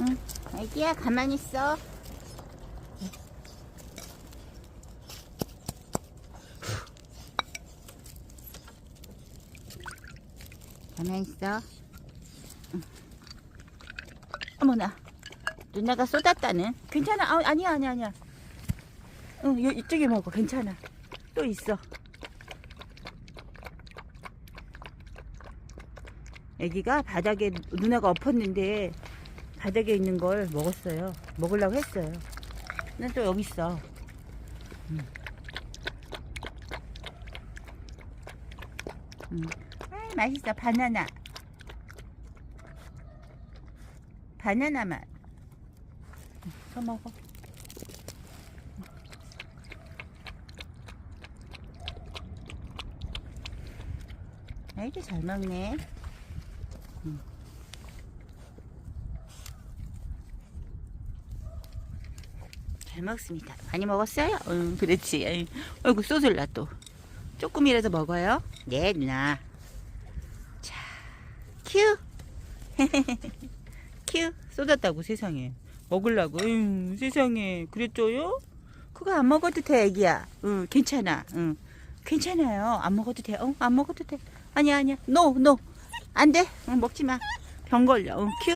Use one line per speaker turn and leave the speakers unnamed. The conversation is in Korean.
응. 애기야, 가만히 있어. 가만히 있어. 응. 어머나. 누나가 쏟았다는. 괜찮아. 아, 아니야, 아니야, 아니야. 응, 요, 이쪽에 먹어. 괜찮아. 또 있어. 애기가 바닥에 누나가 엎었는데 바닥에 있는 걸 먹었어요. 먹으려고 했어요. 난 또 여기 있어. 음. 음. 아, 맛있어. 바나나. 바나나 맛. 음, 더 먹어. 아이도 잘 먹네. 잘 먹습니다. 많이 먹었어요? 응, 그렇지. 아이고, 쏘질라 또. 조금이라도 먹어요? 네, 누나. 자, 큐! 큐! 쏟았다고, 세상에. 먹으려고. 응, 세상에. 그랬죠요? 그거 안 먹어도 돼, 애기야. 응, 괜찮아. 응. 괜찮아요. 안 먹어도 돼. 어, 안 먹어도 돼. 아니야, 아니야. 노, 노. 안 돼. 응, 먹지 마. 병 걸려. 응, 큐!